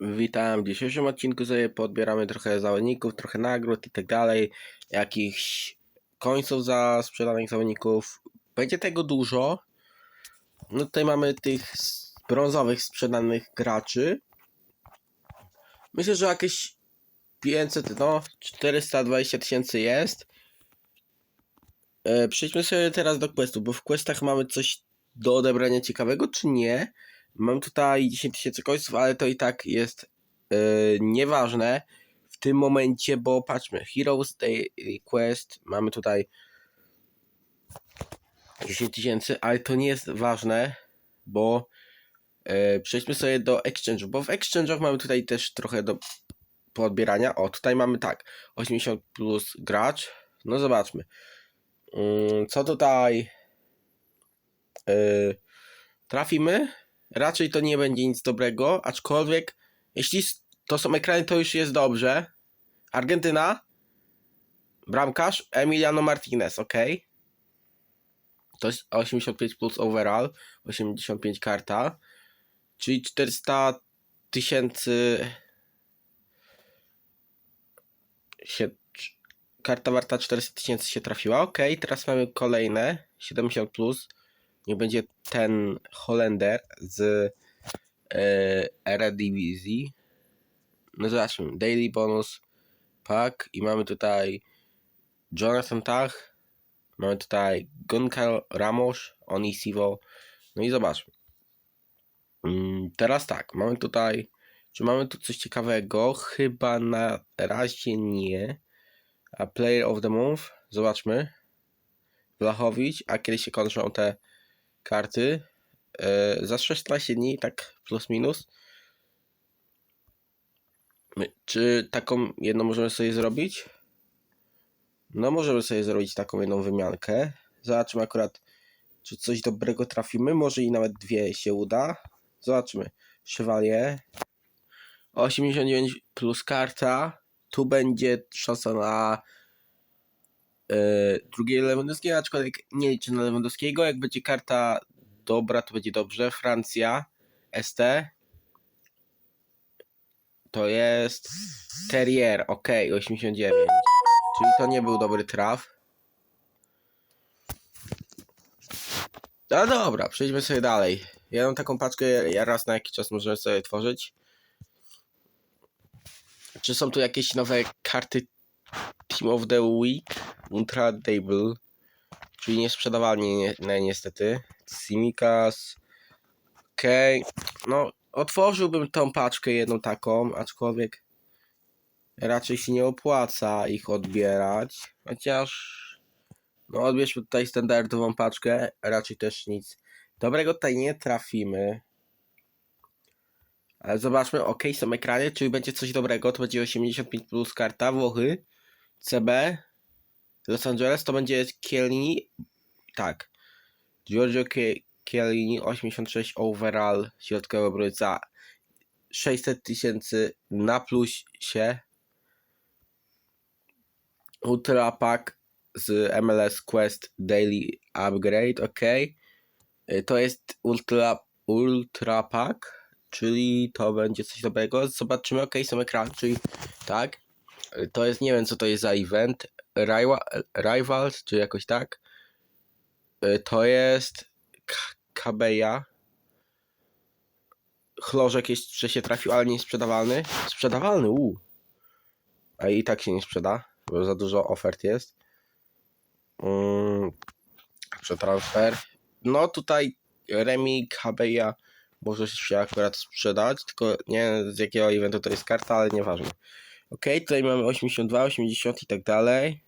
Witam. W dzisiejszym odcinku sobie podbieramy trochę zawodników, trochę nagród i tak dalej, jakichś końców za sprzedanych zawodników. Będzie tego dużo. No tutaj mamy tych brązowych sprzedanych graczy. Myślę, że jakieś 500, no 420 tysięcy jest. E, Przejdźmy sobie teraz do questów, bo w questach mamy coś do odebrania ciekawego, czy nie? Mam tutaj 10 tysięcy końców, ale to i tak jest e, nieważne w tym momencie, bo patrzmy, Heroes Daily Quest, mamy tutaj 10 tysięcy, ale to nie jest ważne, bo e, przejdźmy sobie do Exchange, bo w Exchange'ach mamy tutaj też trochę do podbierania. O, tutaj mamy tak, 80 plus gracz, no zobaczmy. Mm, Co tutaj e, trafimy? Raczej to nie będzie nic dobrego, aczkolwiek jeśli to są ekrany, to już jest dobrze. Argentyna, bramkarz Emiliano Martinez, ok. To jest 85 plus overall, 85 karta, czyli 400 tysięcy się karta warta 400 tysięcy się trafiła. Ok, teraz mamy kolejne 70 plus. Niech będzie ten Holender z e, Eredivisie. No zobaczmy, Daily Bonus Pack i mamy tutaj Jonathan Tach, mamy tutaj Goncalo Ramos, Onisivo, no i zobaczmy. Mm, Teraz tak, mamy tutaj, czy mamy tu coś ciekawego? Chyba na razie nie. A Player of the Month, zobaczmy. Blachowicz, a kiedy się kończą te karty? E, za 16 dni, tak plus minus. Czy taką jedną możemy sobie zrobić? No, możemy sobie zrobić taką jedną wymiankę. Zobaczmy akurat, czy coś dobrego trafimy. Może i nawet dwie się uda. Zobaczmy. Chevalier. 89 plus karta. Tu będzie szansa na drugiej Lewandowskiego, aczkolwiek nie liczę na Lewandowskiego. Jak będzie karta dobra, to będzie dobrze. Francja. ST. To jest Terrier, ok, 89. Czyli to nie był dobry traf. No dobra, przejdźmy sobie dalej. Ja mam taką paczkę, ja raz na jakiś czas możemy sobie tworzyć. Czy są tu jakieś nowe karty Team of the Week? Ultra Table. Czyli niesprzedawalnie nie, niestety. Simikas. Okej. No, otworzyłbym tą paczkę jedną taką, aczkolwiek raczej się nie opłaca ich odbierać. Chociaż no odbierzmy tutaj standardową paczkę, raczej też nic dobrego tutaj nie trafimy. Ale zobaczmy, ok, są ekrany, czyli będzie coś dobrego, to będzie 85 plus karta, Włochy, CB, Los Angeles, to będzie Chiellini, tak, Giorgio Kie- Chiellini, 86 overall, środkowy obrońca, 600 tysięcy na plusie, Ultra Pack z MLS Quest Daily Upgrade, ok. Y, To jest Ultra, Ultra Pack, czyli to będzie coś dobrego. Zobaczymy, ok, są ekrany, czyli tak. To jest, nie wiem co to jest za event, Rival, Rivals, czy jakoś tak. Y, To jest Kabeja. Chlożek jeszcze się trafił, ale nie jest sprzedawalny. Sprzedawalny, u. A i tak się nie sprzeda, bo za dużo ofert jest. Mm, przetransfer. No tutaj Remi Kabeja może się akurat sprzedać, tylko nie wiem z jakiego eventu to jest karta, ale nieważne. Ok, tutaj mamy 82, 80 i tak dalej.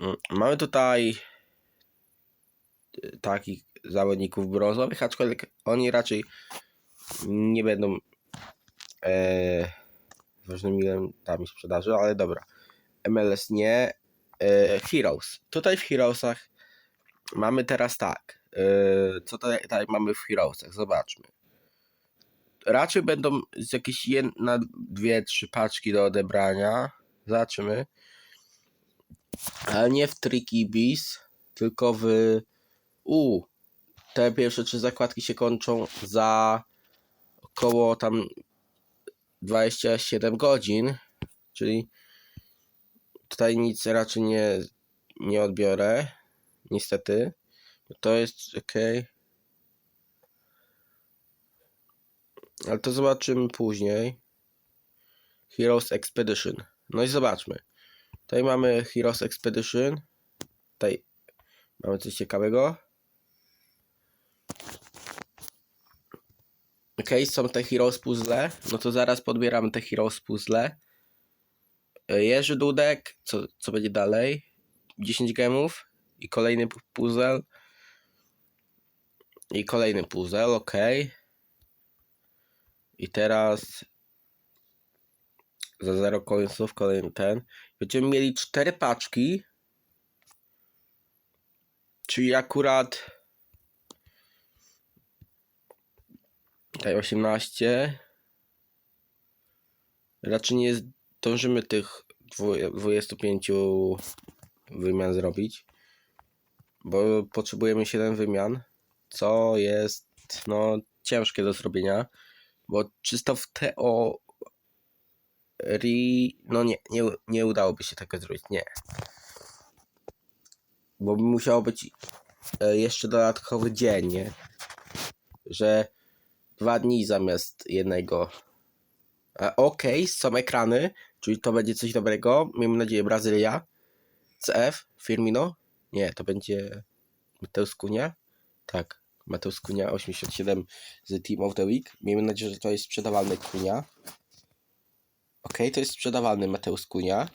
Mm, Mamy tutaj y, takich zawodników brązowych, aczkolwiek oni raczej nie będą e, ważnymi elementami sprzedaży, ale dobra. MLS nie. E, Heroes. Tutaj w Heroesach mamy teraz tak. E, co tutaj, tutaj mamy w Heroesach? Zobaczmy. Raczej będą z jakieś jedna, dwie, trzy paczki do odebrania. Zobaczymy. Ale nie w Tricky Bees, tylko w. U. Te pierwsze trzy zakładki się kończą za około tam 27 godzin, czyli tutaj nic raczej nie, nie odbiorę, niestety. To jest ok. Ale to zobaczymy później. Heroes Expedition. No i zobaczmy. Tutaj mamy Heroes Expedition. Tutaj mamy coś ciekawego. Ok, są te Heroes Puzzle. No to zaraz podbieramy te Heroes Puzzle. E, Jerzy Dudek. Co, co będzie dalej? 10 gemów. I kolejny pu- puzzle. I kolejny puzzle, ok. I teraz za 0 coinsów kolejny ten. Będziemy mieli 4 paczki. Czyli akurat tutaj 18. Raczej nie zdążymy tych dwu- 25 wymian zrobić. Bo potrzebujemy 7 wymian. Co jest no ciężkie do zrobienia. Bo czysto w teorii no nie, nie, nie udałoby się tego zrobić, nie. Bo by musiało być e, jeszcze dodatkowy dzień, nie? Że dwa dni zamiast jednego. A, Okej, są ekrany, czyli to będzie coś dobrego. Miejmy nadzieję Brazylia. CF, Firmino? Nie, to będzie Mateusz Kunia. Tak, Mateusz Kunia 87 z Team of the Week. Miejmy nadzieję, że to jest sprzedawalny Kunia. Okej, to jest sprzedawalny Mateusz Kunia.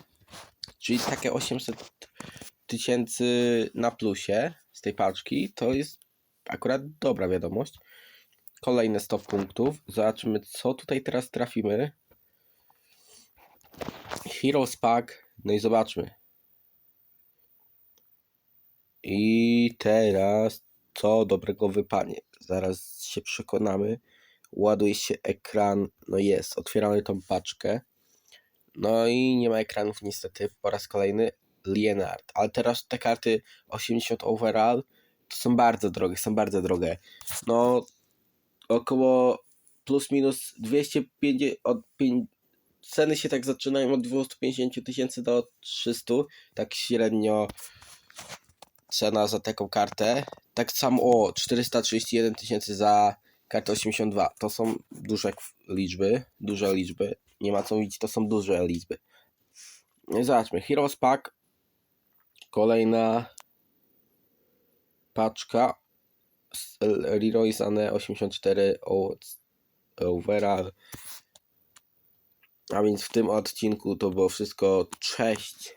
Czyli takie 800 tysięcy na plusie z tej paczki. To jest akurat dobra wiadomość. Kolejne 100 punktów. Zobaczymy, co tutaj teraz trafimy. Heroes Pack. No i zobaczmy. I teraz co dobrego wypanie. Zaraz się przekonamy. Ładuje się ekran. No jest. Otwieramy tą paczkę. No i nie ma ekranów niestety po raz kolejny. Leonard. Ale teraz te karty 80 overall to są bardzo drogie, są bardzo drogie. No około plus minus 250 od pięć- ceny się tak zaczynają od 250 tysięcy do 300, tak średnio cena za taką kartę. Tak samo o 431 tysięcy za kartę 82. To są duże liczby, duże liczby. Nie ma co mówić, to są duże liczby. No Zobaczmy, Heroes Pack. Kolejna paczka. Leroy Sané 84 o- overall. A więc w tym odcinku to było wszystko. Cześć.